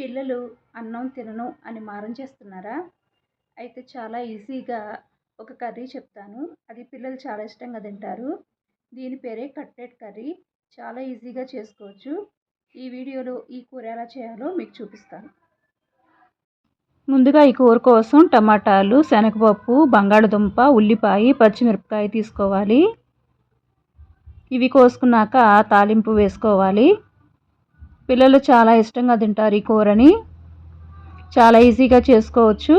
పిల్లలు అన్నం తినను అని మారం చేస్తున్నారా? అయితే చాలా ఈజీగా ఒక కర్రీ చెప్తాను. అది పిల్లలు చాలా ఇష్టంగా తింటారు. దీని పేరే కట్లెట్ కర్రీ. చాలా ఈజీగా చేసుకోవచ్చు. ఈ వీడియోలో ఈ కూర ఎలా చేయాలో మీకు చూపిస్తాను. ముందుగా ఈ కూర కోసం టమాటాలు శనగపప్పు బంగాళదుంప ఉల్లిపాయ పచ్చిమిరపకాయ తీసుకోవాలి. ఇవి కోసుకున్నాక తాలింపు వేసుకోవాలి. పిల్లలు చాలా ఇష్టంగా తింటారు ఈ కూరని. చాలా ఈజీగా చేసుకోవచ్చు.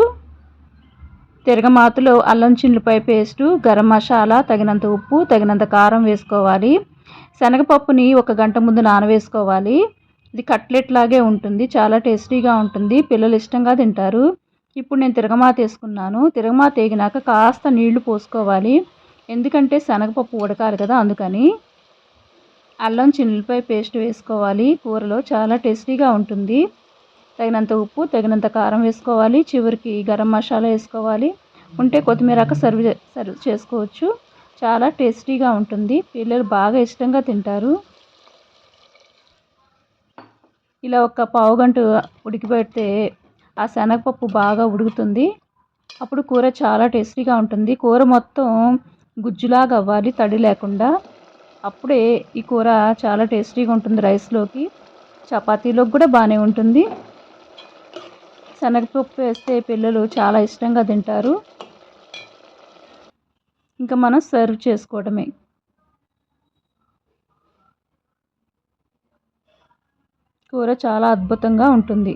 తిరగమాతలో అల్లం చిల్లిపాయ పేస్టు గరం మసాలా తగినంత ఉప్పు తగినంత కారం వేసుకోవాలి. శనగపప్పుని ఒక గంట ముందు నానవేసుకోవాలి. ఇది కట్లెట్ లాగే ఉంటుంది చాలా టేస్టీగా ఉంటుంది పిల్లలు ఇష్టంగా తింటారు. ఇప్పుడు నేను తిరగమాత వేసుకున్నాను. తిరగమాత వేగినాక కాస్త నీళ్ళు పోసుకోవాలి. ఎందుకంటే శనగపప్పు ఉడకాలి కదా అందుకని. అల్లం చిల్లిపాయ పేస్ట్ వేసుకోవాలి. కూరలో చాలా టేస్టీగా ఉంటుంది. తగినంత ఉప్పు తగినంత కారం వేసుకోవాలి. చివరికి గరం మసాలా వేసుకోవాలి. ఉంటే కొత్తిమీరాక సర్వ్ సర్వ్ చేసుకోవచ్చు. చాలా టేస్టీగా ఉంటుంది. పిల్లలు బాగా ఇష్టంగా తింటారు. ఇలా ఒక పావు గంట ఉడికిపెడితే ఆ శనగపప్పు బాగా ఉడుకుతుంది. అప్పుడు కూర చాలా టేస్టీగా ఉంటుంది. కూర మొత్తం గుజ్జులాగా అవ్వాలి తడి లేకుండా. అప్పుడే ఈ కూర చాలా టేస్టీగా ఉంటుంది రైస్లోకి. చపాతీలోకి కూడా బాగానే ఉంటుంది. శనగపప్పు వేస్తే పిల్లలు చాలా ఇష్టంగా తింటారు. ఇంకా మనం సర్వ్ చేసుకోవడమే. కూర చాలా అద్భుతంగా ఉంటుంది.